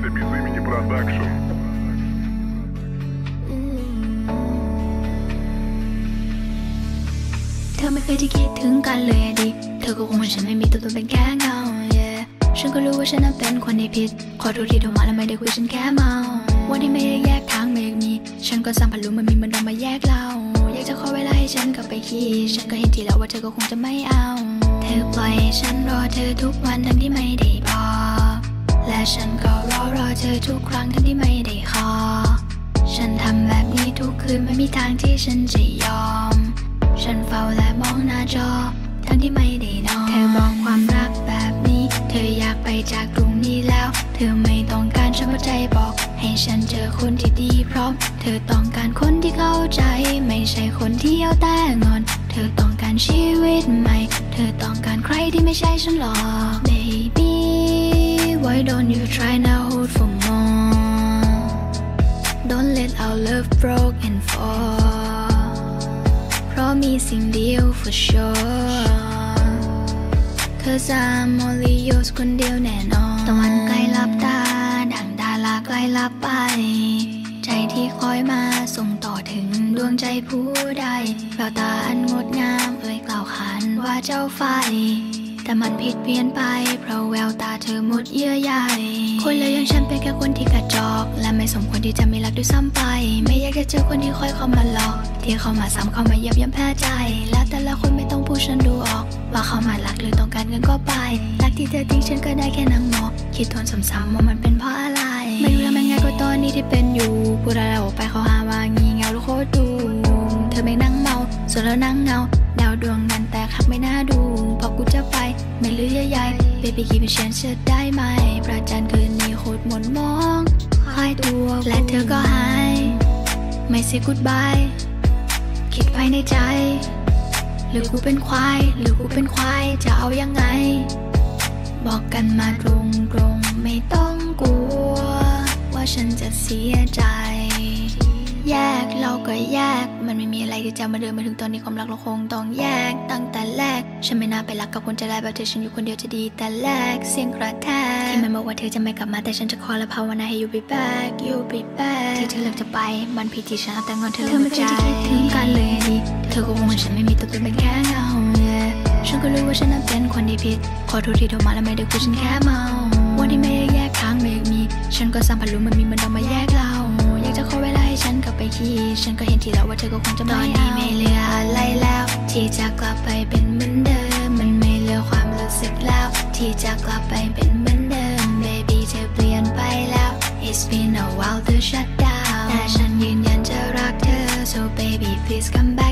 SABC Mini Production. เธอไม่เคยที่คิดถึงกันเลยอดิ เธอก็คงเหมือนฉันไม่มีตัวตนเป็นแค่เงา yeah ฉันก็รู้ว่าฉันนั้นเป็นคนที่ผิดขอโทษที่โทรมาแล้วไม่ได้คุยฉันแค่เมา วันที่ไม่ได้แยกทางไม่มี ฉันก็สร้างพันลุมันมีมันเอมาแยกเรา อยากจะขอเวลาให้ฉันกลับไปคิด ฉันก็เห็นทีแล้วว่าเธอก็คงจะไม่เอา เธอปล่อยฉันรอเธอทุกวันทั้งที่ไม่ได้บอกและฉันก็ รอรอเธอทุกครั้งทั้งที่ไม่ได้ขอ ฉันทำแบบนี้ทุกคืนไม่มีทางที่ฉันจะยอม ฉันเฝ้าและมองหน้าจอ ทั้งที่ไม่ได้นอน เธอบอกความรักแบบนี้ เธออยากไปจากตรงนี้แล้ว เธอไม่ต้องการฉันมาใจบอก ให้ฉันเจอคนที่ดีพร้อม เธอต้องการคนที่เข้าใจ ไม่ใช่คนที่เอาแต่งอน เธอต้องการชีวิตใหม่ เธอต้องการใครที่ไม่ใช่ฉันหรอก baby why don't you try now hold for more Don't let our love broke and fall เพราะมีสิ่งเดียว for sure Cause I'm only yours คนเดียวแน่นอนตะวันใกล้ลับตาดังดาราใกล้ลับไป ใจที่คอยมาส่งต่อถึงดวงใจผู้ใดแววตาอันงดงามเอ่ยกล่าวขานว่าเจ้าไฟ แต่มันผิดเพี้ยนไปเพราะแววตา ธอหมดเยื่อใยคนเลวอย่างฉันเป็นแค่คนที่กระจอก และไม่สมควรที่จะมีรักด้วยซ้ำไป ไม่อยากจะเจอคนที่คอยเข้ามาหลอก ที่เข้ามาซ้ำเข้ามาเยียบย่ำแพ้ใจ และแต่ละคนไม่ต้องพูดฉันดูออก ว่าเขามารักหรือต้องการเงินก็ไป รักที่เธอทิ้งฉันก็ได้แค่นั่งมองคิดทนซ้ำๆว่ามันเป็นเพราะอะไร ไม่รู้แล้วมันไงก็ตอนนี้ที่เป็นอยู่พูดอะไรออกไปเขาหาว่างีเงาหรือโคตรดู เธอไม่นั่งเมา ส่วนเรานั่งเงาดาวดวงนั้นแต่คักไม่น่าดูพอกูจะไป ไม่เหลือเยื่อใยเบบี้กีเป็นฉันเชื่อได้ไหมพระจันทร์คืนนี้โคตรหมนมองคลายตัว และเธอก็หาย ไม่เสียกูดบายคิดภายในใจ หรือกูเป็นควาย หรือกูเป็นควาย จะเอายังไง บอกกันมาตรงตรงๆไม่ต้องกลัว ว่าฉันจะเสียใจ แยกเราก็แยก มันไม่มีอะไรที่จะมาเดินมาถึงตอนนี้ความรักเราคงต้องแยก ตั้งแต่แรก ฉันไม่น่าไปรักกับคนใจร้ายแบบเธอฉันอยู่คนเดียวจะดีแต่แรกเสียงกระแทกที่มันบอกว่าเธอจะไม่กลับมาแต่ฉันจะขอและภาวนาให้ you be back you be back ที่เธอเลือกจะไปมันผิดที่ฉันเอาแต่งอนเธอเธอไม่เคยจะคิดถึงกันเลยดิเธอก็คงเหมือนฉันไม่มีตัวตนเป็นแค่เงา yeah ฉันก็รู้ว่าฉันนั้นเป็นคนที่ผิดขอโทษที่โทรมาแล้วไม่ได้คุยฉันแค่เมาวันที่ไม่ได้แยกทางไม่มี ฉันก็สร้างพันลุมันมีมันเอามาแยกเรา กลับไปที ฉันก็เห็นทีแล้วว่าเธอก็คงจะไม่ตอนนี้ไม่เหลืออะไรแล้ว ที่จะกลับไปเป็นเหมือนเดิม มันไม่เหลือความรู้สึกแล้ว ที่จะกลับไปเป็นเหมือนเดิม baby เธอเปลี่ยนไปแล้ว it's been a while to shut down แต่ฉันยืนยันจะรักเธอ so baby please come back